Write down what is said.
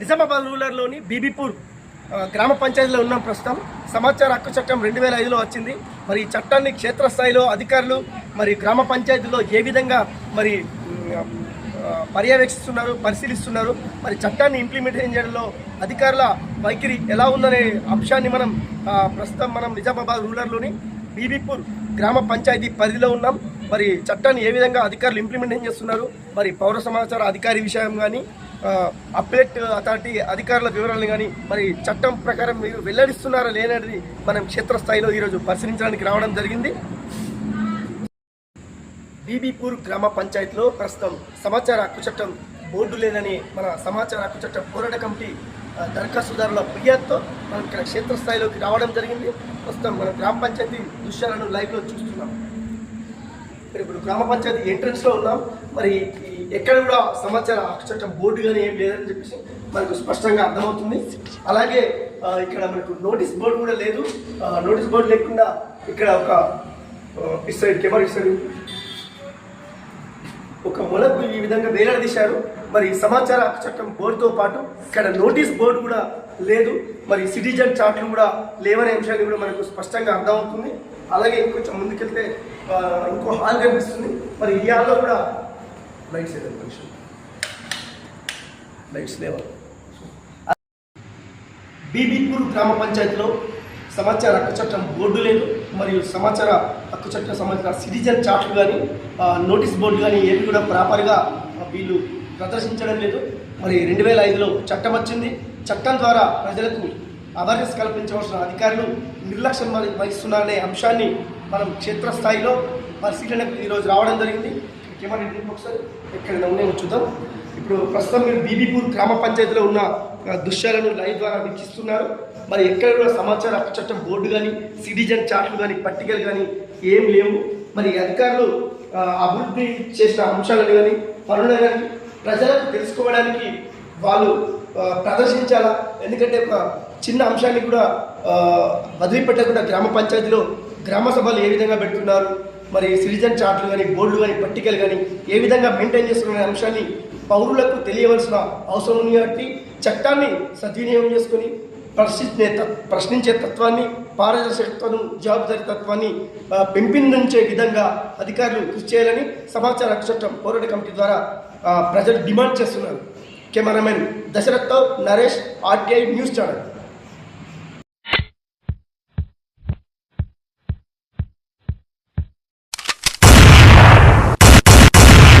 నిజామాబాద్ రూరల్లోని బీబీపూర్ గ్రామ పంచాయతీలో ఉన్నాం ప్రస్తుతం. సమాచార హక్కు చట్టం రెండు వేల ఐదులో వచ్చింది. మరి ఈ చట్టాన్ని క్షేత్రస్థాయిలో అధికారులు మరి గ్రామ పంచాయతీలో ఏ విధంగా మరి పర్యవేక్షిస్తున్నారు పరిశీలిస్తున్నారు మరి చట్టాన్ని ఇంప్లిమెంటేషన్ చేయడంలో అధికారుల వైఖరి ఎలా ఉందనే అంశాన్ని మనం ప్రస్తుతం మనం నిజామాబాద్ రూరల్లోని బీబీపూర్ గ్రామ పంచాయతీ పరిధిలో ఉన్నాం. మరి చట్టాన్ని ఏ విధంగా అధికారులు ఇంప్లిమెంటేషన్ చేస్తున్నారు? మరి పౌర సమాచార అధికారి విషయం కానీ అప్డేట్ అథారిటీ అధికారుల వివరాలు కానీ మరి చట్టం ప్రకారం మీరు వెల్లడిస్తున్నారా లేనది మనం క్షేత్రస్థాయిలో ఈరోజు పరిశీలించడానికి రావడం జరిగింది. బీబీపూర్ గ్రామ పంచాయతీలో ప్రస్తుతం సమాచార హక్కు చట్టం బోర్డు లేదని మన సమాచార హక్కు చట్టం పోరాట కమిటీ దరఖాస్తుదారుల ఫిర్యాదుతో మనం ఇక్కడ క్షేత్రస్థాయిలోకి రావడం జరిగింది. ప్రస్తుతం మన గ్రామ పంచాయతీ దృశ్యాలను లైవ్లో చూస్తున్నాం. మరి ఇప్పుడు గ్రామ పంచాయతీ ఎంట్రన్స్లో ఉన్నాం. మరి ఈ ఎక్కడ కూడా సమాచార హక్కు చట్టం బోర్డు కానీ ఏం లేదని చెప్పేసి మనకు స్పష్టంగా అర్థమవుతుంది. అలాగే ఇక్కడ మనకు నోటీస్ బోర్డు కూడా లేదు. నోటీస్ బోర్డు లేకుండా ఇక్కడ ఒక ఆ, కెమెరా ఇస్తాడు ఒక మొలకు ఈ విధంగా వేలాడదీశారు. మరి సమాచార చట్టం బోర్డుతో పాటు ఇక్కడ నోటీస్ బోర్డు కూడా లేదు. మరి సిటిజన్ చార్ట్లు కూడా లేవనే అంశాన్ని కూడా మనకు స్పష్టంగా అర్థమవుతుంది. అలాగే ఇంకొంచెం ముందుకెళ్తే ఇంకో హాల్ కనిపిస్తుంది. మరి ఈ హాల్లో కూడా లైట్స్ ఏదో కొంచెం. లైట్స్ లేవా? బీబీపూర్ గ్రామ పంచాయతీలో సమాచార హక్కు చట్టం బోర్డు లేదు మరియు సమాచార హక్కు చట్టం సంబంధించిన సిటిజన్ చార్ట్లు కానీ నోటీస్ బోర్డు కానీ ఏవి కూడా ప్రాపర్గా వీళ్ళు ప్రదర్శించడం లేదు. మరి రెండు వేల ఐదులో చట్టం వచ్చింది. చట్టం ద్వారా ప్రజలకు అవేర్నెస్ కల్పించవలసిన అధికారులు నిర్లక్ష్యం వహిస్తున్నారనే అంశాన్ని మనం క్షేత్రస్థాయిలో పరిశీలనకు ఈరోజు రావడం జరిగింది. కెమెరా ఇంటికి ఒకసారి ఎక్కడ ఉన్నాయో చూద్దాం ఇప్పుడు ప్రస్తుతం మీరు బీబీపూర్ గ్రామ పంచాయతీలో ఉన్న దృశ్యాలను లైవ్ ద్వారా వీక్షిస్తున్నారు. మరి ఎక్కడ కూడా సమాచార హక్కు చట్టం బోర్డు కానీ సిటిజన్ చార్ట్లు కానీ పట్టికలు కానీ ఏం లేవు. మరి అధికారులు అభివృద్ధి చేసిన అంశాలను కానీ పనులను కానీ ప్రజలకు తెలుసుకోవడానికి వాళ్ళు ప్రదర్శించాలా? ఎందుకంటే ఒక చిన్న అంశాన్ని కూడా వదిలిపెట్టకుండా గ్రామ పంచాయతీలో గ్రామ సభలు ఏ విధంగా పెడుతున్నారు? మరి సిటిజన్ చార్ట్లు కానీ బోర్డులు కానీ పట్టికలు కానీ ఏ విధంగా మెయింటైన్ చేస్తున్న అంశాన్ని పౌరులకు తెలియవలసిన అవసరం ఉంది కాబట్టి చట్టాన్ని సద్వినియోగం చేసుకొని ప్రశ్నించే తత్- ప్రశ్నించే తత్వాన్ని పారదర్శకతను జవాబుదారి తత్వాన్ని పెంపొందించే విధంగా అధికారులు కృషి చేయాలని సమాచార హక్కు చట్టం పోరాట కమిటీ ద్వారా ప్రజలు డిమాండ్ చేస్తున్నారు. Cameraman Dasharath Naresh RTI news channel.